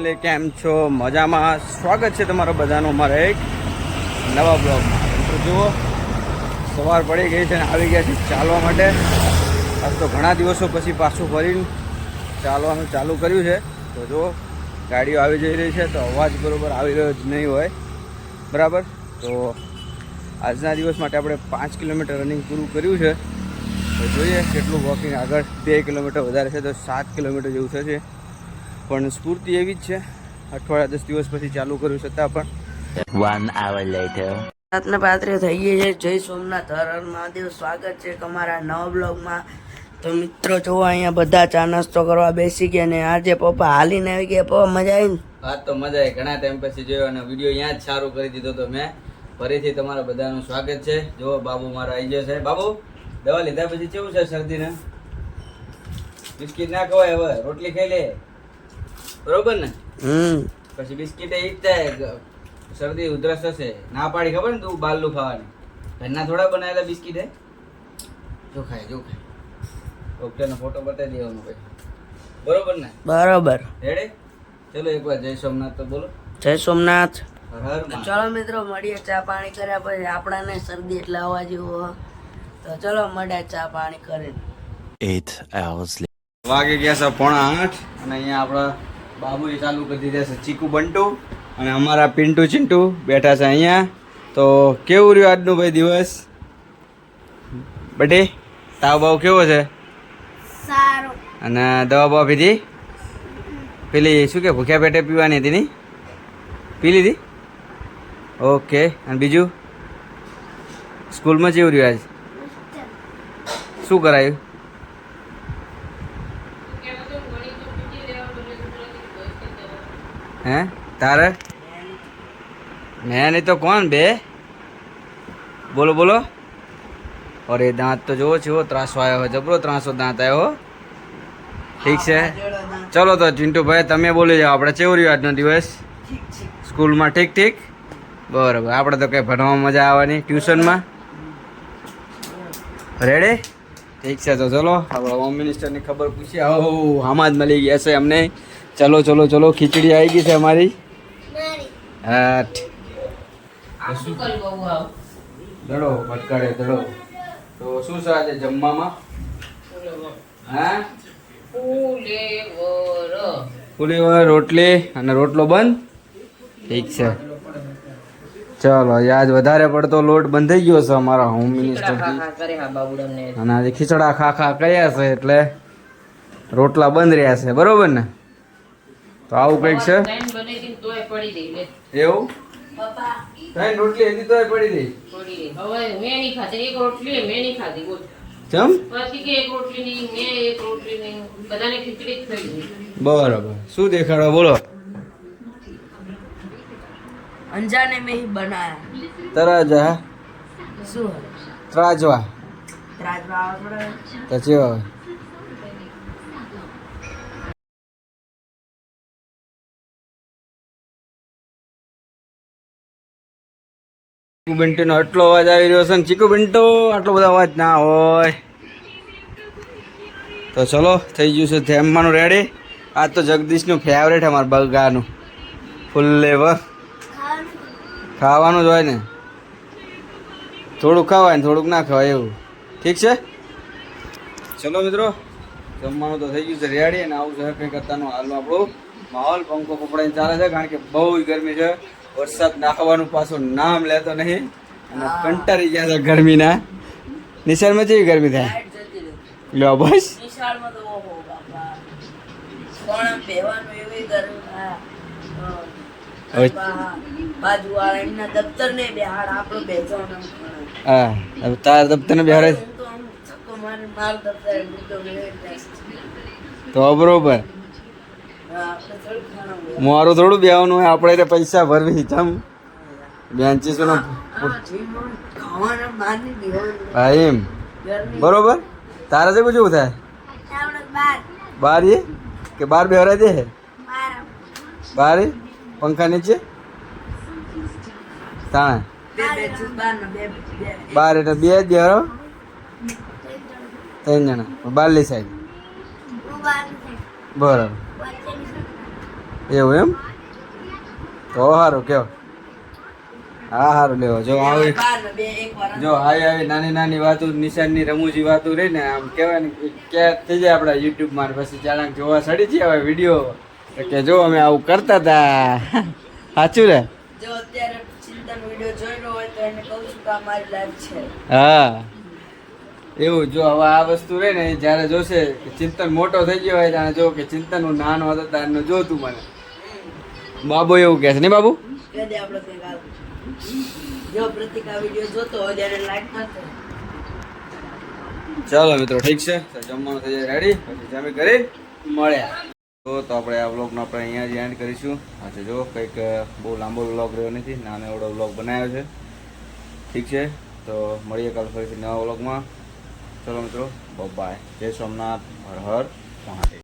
Family, કેમ છો? મજામાં? સ્વાગત છે તમારા બધાનું અમારે એક નવા બ્લોગમાં. તો જુઓ, સવાર પડી ગઈ છે અને આવી ગયા છે ચાલવા માટે. આજ તો ઘણા દિવસો પછી પાછું ફરીને ચાલવાનું ચાલુ કર્યું છે. તો જુઓ, ગાડીઓ આવી જઈ રહી છે, તો અવાજ બરોબર આવી રહ્યો જ નહીં હોય. બરાબર? તો આજના દિવસ માટે આપણે પાંચ કિલોમીટર રનિંગ પૂરું કર્યું છે. તો જોઈએ, કેટલું વોકિંગ આગળ બે કિલોમીટર વધારે છે તો સાત કિલોમીટર જેવું થશે. પણ સ્ફૂર્તિ એવી જ છે. અઠવાડિયા દસ દિવસ પછી ચાલુ કર્યું છતાં પણ. વન આવર લેટર રાતના પાત્રે થઈ ગઈ છે. જય સોમનાથ. હર મહાદેવ. સ્વાગત છે તમારા નવા બ્લોગમાં. તો મિત્રો જો અહીંયા બધા ચા નાસ્તો કરવા બેસી ગયા ને આજે પપ્પા હાલીને આવી ગયા. પપ્પા મજા આવી ને? આજ તો મજા આવી. ઘણા ટાઈમ પછી જોયો અને વીડિયો અહીંયા જ સારું કરી દીધો તો મેં. ફરીથી તમારા બધાનું સ્વાગત છે. જો બાબુ મારો આવી ગયો છે. બાબુ દવા લીધા પછી કેવું છે શરદીને? બિસ્કિટ ના ખવાય હવે. રોટલી ખાઈ લે. બરોબર ને? હમ. પછી બિસ્કિટ એ જ શરદી ઉધરસ થશે. ના પાડી ખબર ને તું બાલનું ખાવાની? ઘરના થોડા બનાવેલા બિસ્કિટ? હે જો ખાય જો ખાય. ડોક્ટરનો ફોટો બતાવી દેવાનો ભાઈ. બરોબર ને? બરોબર. રેડી ચલો એકવાર જય સોમનાથ તો બોલો. જય સોમનાથ. ચલો મિત્રો મળીએ ચા પાણી કર્યા પછી. આપણાને શરદી એટલે આવવા જેવું તો ચલો મળ્યા ચા પાણી કરીને. 8 hours વાગે ગયા છે પોણા આઠ અને અહીંયા આપણા બાબુએ ચાલુ કરી દીધા છે ચીકુ બંટુ અને અમારા પિન્ટુ ચિન્ટુ બેઠા છે અહીંયા. તો કેવું રહ્યું આજનું ભાઈ દિવસ? બટે તાવ બાવ કેવો છે? સારો. અને દવા બવા પીધી? પેલી શું કે ભૂખ્યા પેટે પીવાની હતી નહીં પી લીધી? ઓકે અને બીજું? સ્કૂલમાં જેવું રહ્યું આજ? શું કરાયું? હે? તારે? મેં નહીં તો કોણ બે? બોલો બોલો. અરે, દાંત તો જોવો છો, ત્રાસો આવ્યો જબરો ત્રાસો દાંત આવ્યો. ઠીક છે. ચલો તો, ચિંટુભાઈ, તમે બોલી જાઓ. આપણે કેવું રહ્યું આજનો દિવસ? સ્કૂલમાં ઠીક ઠીક? બરાબર. આપણે તો કંઈ ભણવામાં મજા આવવાની. ટ્યુશનમાં? રેડી ઠીક છે તો ચલો. આપણે હોમ મિનિસ્ટરની ખબર પૂછી. આવો આમાં જ મળી ગયા છે અમને. ચલો ચલો ચલો ખીચડી આવી ગઈ છે અમારી. હા ઠીક. દડો ભટકાડે દડો. તો શું છે આજે જમવામાં? હા? ફુલેવર રોટલી અને રોટલો બંધ? ઠીક છે. ચલો આજ વધારે પડતો લોટ બંધાઈ ગયો છે અમારા હોમ મિનિસ્ટર અને આજે ખીચડા ખા ખા કર્યા છે એટલે રોટલા બંધ રહ્યા છે બરોબર ને? તો આવું કંઈક છે? એવું? ત્રણ રોટલી હતી તોય પડી રહી. હવે મેં નહીં ખાધી એક રોટલી મેં નહીં ખાધી બોલ. ચમ? પછી કે એક રોટલી નહીં મેં એક રોટલી નહીં. બધાને ખીચડી જ થઈ ગઈ. બરાબર. શું દેખાડો બોલો. અંજાને મેં બનાયા. તરાજા શું ત્રાજવા. ત્રાજવા તો ચેવા ચીકુ બંટીનો આટલો અવાજ આવી રહ્યો છે ને ચીકુ બિન્ટો આટલો બધો અવાજ ના હોય. તો ચલો થઈ ગયું છે જમવાનું રેડી આ તો જગદીશનું ફેવરેટ અમારા બગાનું. ફૂલ લેવર ખાવાનું જ હોય ને. થોડુંક ખવાય ને થોડુંક ના ખવાય એવું. ઠીક છે? ચલો મિત્રો જમવાનું તો થઈ ગયું છે રેડી અને આવું છે કંઈ કરતાનું હાલનું આપણું માહોલ. પંખો પકડાઈને ચાલે છે કારણ કે બહુ ગરમી છે. વરસાદ નાખવાનું પાછું નામ લેતો નહીં. અને કંટાળી ગયા છે ગરમીના. નિશાળમાં જેવી ગરમી થાય? લ્યો બસ. નિશાળમાં તો ઓહો બાપા. કોણ એવી ગરમી હા. તાર દફતર મૂકો તો બરોબર. મારું થોડું બેવાનું હોય આપણે પૈસા ભરવી ચમ. બેન્ચીસોનો ભાઈ એમ. બરોબર? તારા છે કેવું થાય? બાર. બાર એ? કે બાર બેહરાઈ દે બાર. બાર એ? પંખા નીચે? તાણે? બાર એટલે બે જ બેહરો ત્રણ જણા. બારલી હું બરાબર. એવું એમ? તો સારું કેવો. હા સારું લેવો. જો આવી જો આવી આવી નાની નાની વાતો, નિશાનની રમૂજી વાતો રહી ને, આમ કહેવાય ને ક્યાં થઈ જાય આપણા યુટ્યુબમાં પછી ચાલાક જોવા સડી જાય હવે વીડિયો. કે જો અમે આવું કરતા હતા સાચું ને? જો અત્યારે ચિંતન વિડિયો જોઈ હોય તો એને કહું છું કે આ મારી લાઈફ છે. હા. એવું જો હવે આ વસ્તુ રહે ને જ્યારે જોશે કે ચિંતન મોટો થઈ ગયો હોય ત્યારે જો કે ચિંતન હું નાનો હતો ત્યારે જોતું મને. બાબુ એવું કહે છે ને બાબુ ચાલો મિત્રો ઠીક છે. જમવાનું થઈ જાય રેડી પછી જમી કરી મળ્યા. તો તો આપણે આ વ્લોગનો આપણે અહીંયા જ એન્ડ કરીશું. આજે જો કંઈક બહુ લાંબો વ્લોગ રહ્યો નથી, નાનો એવડો વ્લોગ બનાવ્યો છે. ઠીક છે? તો મળીએ કાલ ફરીથી નવા વ્લોગમાં ચલો મિત્રો બાય જય સોમનાથ, હર હર, મહાદેવ.